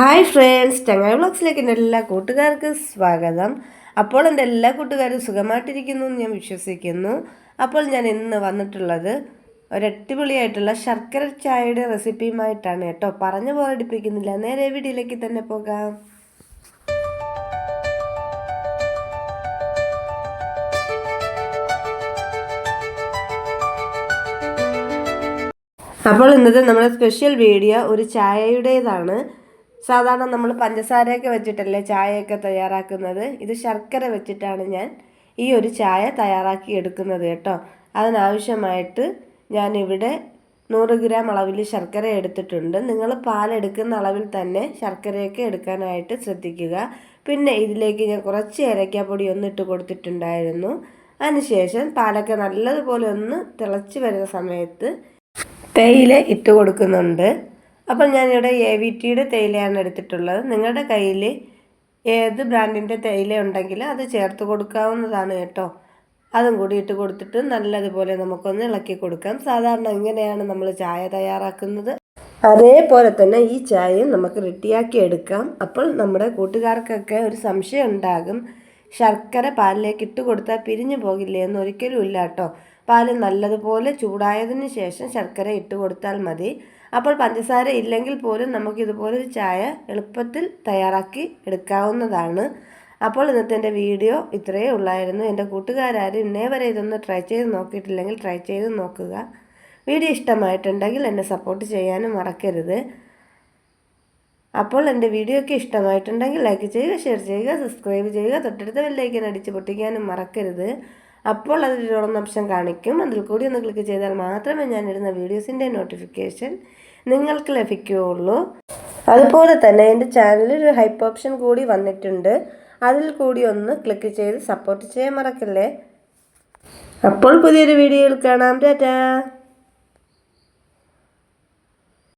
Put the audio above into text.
Hi friends ചങ്ങായി വ്ളോഗ്സിലേക്ക് എന്റെ എല്ലാ കൂട്ടുകാർക്കും സ്വാഗതം. അപ്പോൾ എന്റെ എല്ലാ കൂട്ടുകാരും സുഖമായിട്ടിരിക്കുന്നു എന്ന് ഞാൻ വിശ്വസിക്കുന്നു. അപ്പോൾ ഞാൻ ഇന്ന് വന്നിട്ടുള്ളത് ഒരു അടിപൊളിയായിട്ടുള്ള ശർക്കര ചായയുടെ റെസിപ്പിയുമായിട്ടാണ് കേട്ടോ. പറഞ്ഞു പോരടിപ്പിക്കുന്നില്ല. നേരെ വീഡിയോയിലേക്ക് തന്നെ പോകാം. അപ്പോൾ ഇന്നത്തെ നമ്മുടെ സ്പെഷ്യൽ വീഡിയോ ഒരു ചായയുടേതാണ്. സാധാരണ നമ്മൾ പഞ്ചസാരയൊക്കെ വെച്ചിട്ടല്ലേ ചായയൊക്കെ തയ്യാറാക്കുന്നത്? ഇത് ശർക്കര വെച്ചിട്ടാണ് ഞാൻ ഈ ഒരു ചായ തയ്യാറാക്കി എടുക്കുന്നത് കേട്ടോ. അതിനാവശ്യമായിട്ട് ഞാനിവിടെ നൂറ് ഗ്രാം അളവിൽ ശർക്കര എടുത്തിട്ടുണ്ട്. നിങ്ങൾ പാലെടുക്കുന്ന അളവിൽ തന്നെ ശർക്കരയൊക്കെ എടുക്കാനായിട്ട് ശ്രദ്ധിക്കുക. പിന്നെ ഇതിലേക്ക് ഞാൻ കുറച്ച് ഏലക്കാപ്പൊടി ഒന്ന് ഇട്ട് കൊടുത്തിട്ടുണ്ടായിരുന്നു. അതിനുശേഷം പാലൊക്കെ നല്ലതുപോലെ ഒന്ന് തിളച്ച് വരുന്ന സമയത്ത് തേയില ഇട്ട് കൊടുക്കുന്നുണ്ട്. അപ്പോൾ ഞാനിവിടെ എ വി ടിയുടെ തേയിലയാണ് എടുത്തിട്ടുള്ളത്. നിങ്ങളുടെ കയ്യിൽ ഏത് ബ്രാൻഡിന്റെ തേയില ഉണ്ടെങ്കിൽ അത് ചേർത്ത് കൊടുക്കാവുന്നതാണ് കേട്ടോ. അതും കൂടി ഇട്ട് കൊടുത്തിട്ട് നല്ലതുപോലെ നമുക്കൊന്ന് ഇളക്കി കൊടുക്കാം. സാധാരണ ഇങ്ങനെയാണ് നമ്മൾ ചായ തയ്യാറാക്കുന്നത്. അതേപോലെ തന്നെ ഈ ചായയും നമുക്ക് റെഡിയാക്കി എടുക്കാം. അപ്പോൾ നമ്മുടെ കൂട്ടുകാർക്കൊക്കെ ഒരു സംശയം ഉണ്ടാകും. ശർക്കര പാലിലേക്ക് ഇട്ട് കൊടുത്താൽ പിരിഞ്ഞു പോകില്ലേ എന്ന് ഒരിക്കലും ഇല്ല കേട്ടോ. പാൽ നല്ലതുപോലെ ചൂടായതിന് ശേഷം ശർക്കര ഇട്ട് കൊടുത്താൽ മതി. അപ്പോൾ പഞ്ചസാര ഇല്ലെങ്കിൽ പോലും നമുക്ക് ഇതുപോലൊരു ചായ എളുപ്പത്തിൽ തയ്യാറാക്കി എടുക്കാവുന്നതാണ്. അപ്പോൾ ഇന്നത്തെ എന്റെ വീഡിയോ ഇത്രയേ ഉള്ളായിരുന്നു. എന്റെ കൂട്ടുകാരും ഇന്നേ വരെ ഇതൊന്ന് ട്രൈ ചെയ്ത് നോക്കിയിട്ടില്ലെങ്കിൽ ട്രൈ ചെയ്ത് നോക്കുക. വീഡിയോ ഇഷ്ടമായിട്ടുണ്ടെങ്കിൽ എന്നെ സപ്പോർട്ട് ചെയ്യാനും മറക്കരുത്. അപ്പോൾ എന്റെ വീഡിയോ ഒക്കെ ഇഷ്ടമായിട്ടുണ്ടെങ്കിൽ ലൈക്ക് ചെയ്യുക ഷെയർ ചെയ്യുക സബ്സ്ക്രൈബ് ചെയ്യുക തൊട്ടടുത്ത ബെല്ലൈക്കൻ അടിച്ച് പൊട്ടിക്കാനും മറക്കരുത്. അപ്പോൾ അതിൽ ഓപ്ഷൻ കാണിക്കും. അതിൽ കൂടി ഒന്ന് ക്ലിക്ക് ചെയ്താൽ മാത്രമേ ഞാൻ ഇടുന്ന വീഡിയോസിന്റെ നോട്ടിഫിക്കേഷൻ നിങ്ങൾക്ക് ലഭിക്കുകയുള്ളൂ. അതുപോലെ തന്നെ എന്റെ ചാനലിൽ ഒരു ഹൈപ്പ് ഓപ്ഷൻ കൂടി വന്നിട്ടുണ്ട്. അതിൽ കൂടി ഒന്ന് ക്ലിക്ക് ചെയ്ത് സപ്പോർട്ട് ചെയ്യാൻ മറക്കല്ലേ? അപ്പോൾ പുതിയൊരു വീഡിയോയിൽ കാണാം. ടാറ്റാ!